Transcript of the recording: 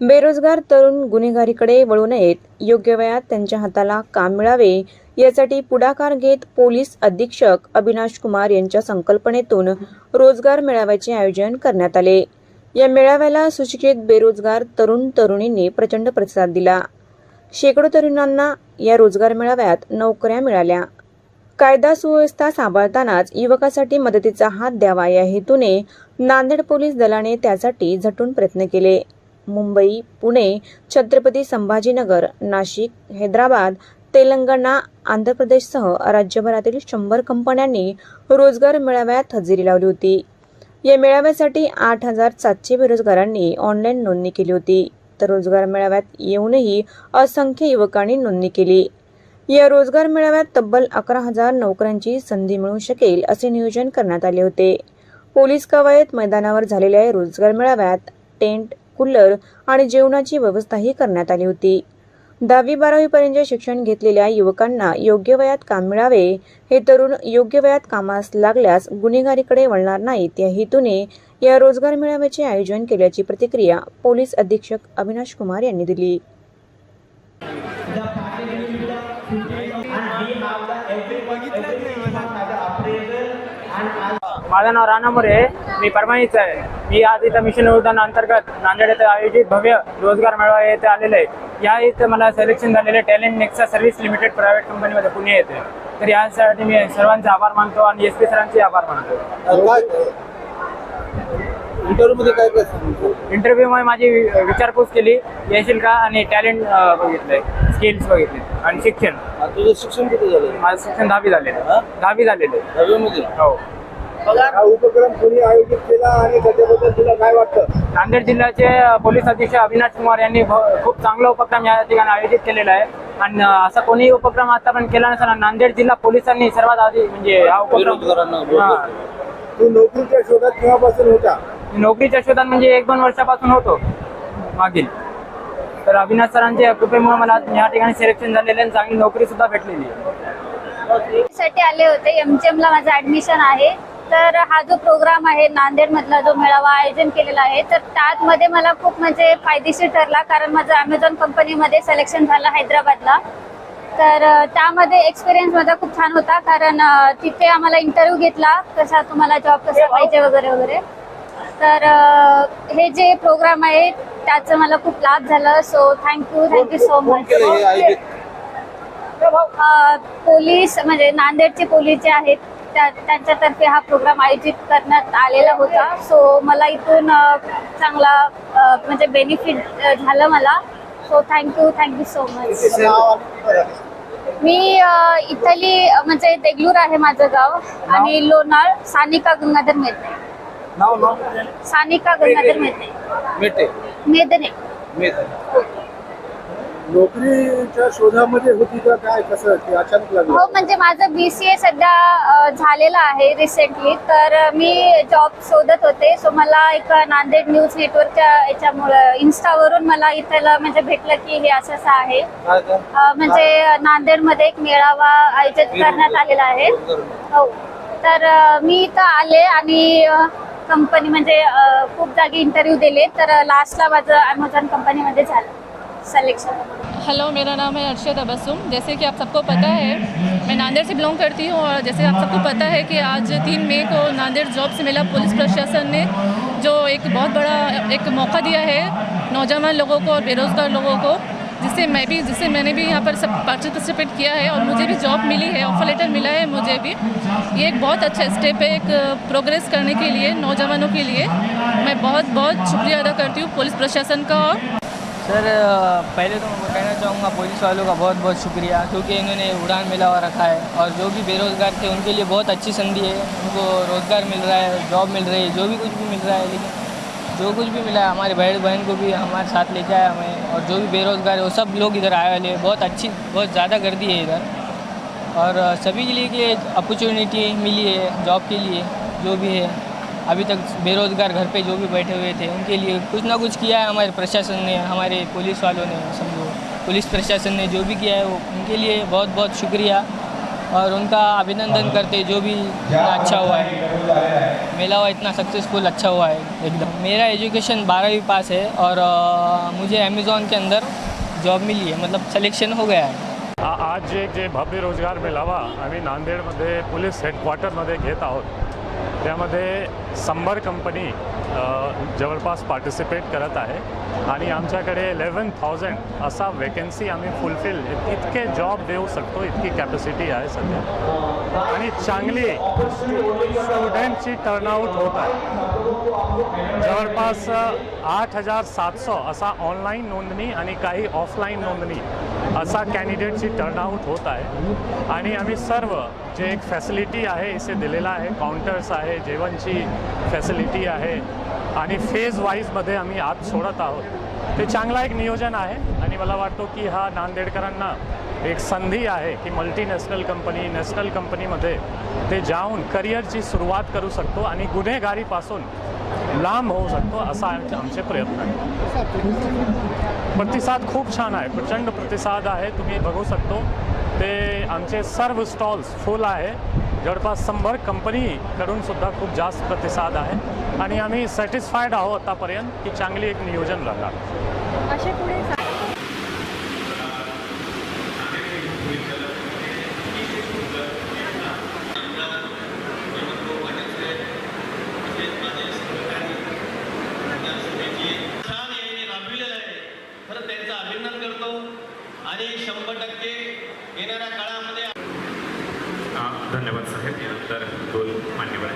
बेरोजगार तरुण गुन्हेगारीकडे वळू नयेत. योग्य वयात त्यांच्या हाताला काम मिळावे यासाठी पुढाकार घेत पोलीस अधीक्षक अविनाश कुमार यांच्या संकल्पनेतून रोजगार मेळाव्याचे आयोजन करण्यात आले. या मेळाव्याला सुशिक्षित बेरोजगार तरुण तरुणींनी प्रचंड प्रतिसाद दिला. शेकडो तरुणांना या रोजगार मेळाव्यात नोकऱ्या मिळाल्या. कायदा सुव्यवस्था सांभाळतानाच युवकासाठी मदतीचा हात द्यावा या हेतूने नांदेड पोलीस दलाने त्यासाठी झटून प्रयत्न केले. मुंबई पुणे छत्रपती संभाजीनगर नाशिक हैदराबाद तेलंगणा आंध्र प्रदेशसह राज्यभरातील शंभर कंपन्यांनी रोजगार मेळाव्यात हजेरी लावली होती. या मेळाव्यासाठी आठ हजार सातशे बेरोजगारांनी ऑनलाईन नोंदणी केली होती. तर रोजगार मेळाव्यात येऊनही असंख्य युवकांनी नोंदणी केली. या रोजगार मेळाव्यात तब्बल अकरा हजार नोकऱ्यांची संधी मिळू शकेल असे नियोजन करण्यात आले होते. पोलीस कवायत मैदानावर झालेल्या या रोजगार मेळाव्यात टेंट कूलर आणि जेवणाची व्यवस्थाही करण्यात आली होती. दहावी बारावीपर्यंत शिक्षण घेतलेल्या युवकांना योग्य वयात काम मिळावे हे तरुण योग्य वयात कामास लागल्यास गुन्हेगारीकडे वळणार नाहीत. या हेतूने या रोजगार मेळाव्याचे आयोजन केल्याची प्रतिक्रिया पोलीस अधीक्षक अविनाश कुमार यांनी दिली. माझं नाव राणा मोरे मी परभणीचा आहे. मी आज इथं मिशन उद्यान अंतर्गत नांदेड येथे आयोजित भव्य रोजगार मेळावा येथे आलेले आहे. या इथं मला सिलेक्शन झालेले talent Nexa service limited private कंपनीमध्ये पुणे येते. तर यासाठी मी सर्वांचे आभार मानतो आणि एस पी सरांचे आभार मानतो. इंटरव्ह्यू मध्ये काय काय सांगितलं? इंटरव्ह्यूमध्ये माझी विचारपूस केली. येशील का? आणि टॅलेंट बघितलंय. स्किल्स बघितले. आणि शिक्षण. तुझं शिक्षण किती झालं माझं शिक्षण दहावी झालेलं. दहावी झालेलं आहे. दहावीमध्ये? हो. हा उपक्रम कोणी आयोजित केला आणि त्याच्याबद्दल तुला काय वाटतं? नांदेड जिल्ह्याचे पोलीस अधीक्षक अविनाश कुमार यांनी भ- खूप चांगला उपक्रम या ठिकाणी आयोजित केलेला आहे. आणि असा कोणीही उपक्रम आतापर्यंत केला नसेल आणि नांदेड जिल्हा पोलिसांनी सर्वात आधी म्हणजे हा उपक्रम हा. तू नोकरीच्या शोधात केव्हापासून होता? नोकरीच्या शोधात म्हणजे एक दोन वर्षापासून होतो. मागील. तर अविनाश सरांच्या कृपेमुळे मला या ठिकाणी सिलेक्शन झालेले आणि चांगली नोकरी सुद्धा भेटलेली आहे. साठी आले होते. एमजीएम ला माझं ऍडमिशन आहे. तर हा जो प्रोग्राम आहे नांदेड मधला जो मेळावा आयोजन केलेला आहे तर त्यात मध्ये मला खूप म्हणजे फायदेशीर ठरला. कारण माझं अमेझॉन कंपनीमध्ये सिलेक्शन झालं हैदराबादला. तर त्यामध्ये एक्सपिरियन्स माझा खूप छान होता. कारण तिथे आम्हाला इंटरव्ह्यू घेतला. कसा तुम्हाला जॉब कसा पाहिजे वगैरे वगैरे. तर हे जे प्रोग्राम आहे त्याचं मला खूप लाभ झाला. So thank you thank you so हे मच पोलीस म्हणजे नांदेडचे पोलीस जे आहेत त्या- त्यांच्यातर्फे हा प्रोग्राम आयोजित करण्यात आलेला होता. सो मला इथून चांगला म्हणजे बेनिफिट झालं मला. So thank you thank you so much? मी इथली म्हणजे देगलूर आहे माझं गाव आणि लोणार सानिका गंगाधर मेदने सानिका गंगाधर मेदने. मेदने. मेटे नोकरीच्या शोधामध्ये होती का काय कसं की अचानक हो लागलं म्हणजे माझं बी सी ए सध्या अ, झालेलं आहे रिसेंटली तर मी जॉब शोधत होते. सो मला एक नांदेड न्यूज नेटवर्कच्या याच्यामुळं इन्स्टावरून मला इथलं म्हणजे भेटलं की हे असं असं आहे. काय काय? अ, म्हणजे नांदेडमध्ये एक मेळावा आयोजित करण्यात आलेला आहे. हो. तर अ, मी इथं आले आणि कंपनी म्हणजे अ, खूप जागी इंटरव्ह्यू दिले. तर लास्टला माझं अमेझॉन कंपनीमध्ये झालं. सिलेक्शन हेलो मेरा नाम है अर्शद तबस्सुम जैसे कि आप सबको पता है, मैं नांदेड़ से बिलोंग करती हूँ और जैसे आप सबको पता है कि आज तीन मई को नांदेड़ जॉब से मिला पुलिस प्रशासन ने, जो एक बहुत बड़ा, एक मौका दिया है नौजवान लोगों को और बेरोज़गार लोगों को, जिससे मैं भी, जिससे मैंने भी यहाँ पर सब पार्टिसिपेट किया है और मुझे भी जॉब मिली है ऑफ़र लेटर मिला है मुझे भी। ये एक बहुत अच्छा स्टेप है, एक प्रोग्रेस करने के लिए, नौजवानों के लिए। मैं बहुत बहुत शुक्रिया अदा करती हूँ पुलिस प्रशासन का और सर पहले तो मैं कहना चाहूँगा पुलिस वालों का बहुत बहुत शुक्रिया, क्योंकि इन्होंने उड़ान मिला हुआ रखा है। और जो भी बेरोज़गार थे, उनके लिए बहुत अच्छी संधि है। उनको रोज़गार मिल रहा है, जॉब मिल रही है, जो भी कुछ भी मिल रहा है, लेकिन जो कुछ भी मिला है, हमारे भाई बहन को भी हमारे साथ लेके आया हमें। और जो भी बेरोज़गार है, वो सब लोग इधर आए वाले बहुत अच्छी, बहुत ज़्यादा गर्दी है इधर। और सभी के लिए अपॉर्चुनिटी मिली है जॉब के लिए, जो भी है। अभी तक बेरोज़गार घर पे जो भी बैठे हुए थे उनके लिए कुछ ना कुछ किया है हमारे प्रशासन ने हमारे पुलिस वालों ने समझो। पुलिस प्रशासन ने जो भी किया है वो उनके लिए बहुत बहुत शुक्रिया और उनका अभिनंदन करते जो भी इतना अच्छा हुआ है। मेला हुआ इतना सक्सेसफुल अच्छा हुआ है एकदम। मेरा एजुकेशन बारहवीं पास है और मुझे अमेज़ॉन के अंदर जॉब मिली है मतलब सिलेक्शन हो गया है। आज जे जे भव्य रोज़गार मेळावा आम्ही नांदेडमध्ये पोलीस हेडक्वार्टरमध्ये घेत आहोत. त्यामध्ये शंभर कंपनी जवळपास पार्टिसिपेट करत आहे. आणि आमच्याकडे इलेवन थाउजंड असा वेकन्सी आम्ही फुलफिल इतके जॉब देऊ शकतो इतकी कॅपॅसिटी आहे सध्या. आणि चांगली स्टुडंटची टर्नआउट होत आहे. जवळपास आठ हजार सातशे असा ऑनलाईन नोंदणी आणि काही ऑफलाईन नोंदणी असा कॅन्डिडेटची टर्नआउट होत आहे. आणि आम्ही सर्व जे एक फॅसिलिटी आहे इथे दिलेला आहे काउंटर्स आहे जेवणची फॅसिलिटी आहे आणि फेज वाईजमध्ये आम्ही आत सोडत आहोत. ते चांगला एक नियोजन आहे. आणि मला वाटतो की हा नांदेडकरांना एक संधी आहे की मल्टीनॅशनल कंपनी नॅशनल कंपनीमध्ये ते जाऊन करिअरची सुरुवात करू शकतो आणि गुन्हेगारीपासून लांब होऊ शकतो असा आमचे आमचे प्रयत्न आहे. प्रतिसाद खूप छान आहे. प्रचंड प्रतिसाद आहे. तुम्ही बघू शकतो. ते आमचे सर्व स्टॉल्स फुल आहे. जवळपास शंभर कंपनीकडून सुद्धा खूप जास्त प्रतिसाद आहे. आणि आम्ही सॅटिस्फाईड आहोत आतापर्यंत की चांगली एक नियोजन राहणार असे पुढे सा- छान याने राबविलेलं आहे खरं त्यांचं अभिनंदन करतो आणि शंभर टक्के येणाऱ्या काळामध्ये धन्यवाद साहेब. यानंतर दोन मान्यवर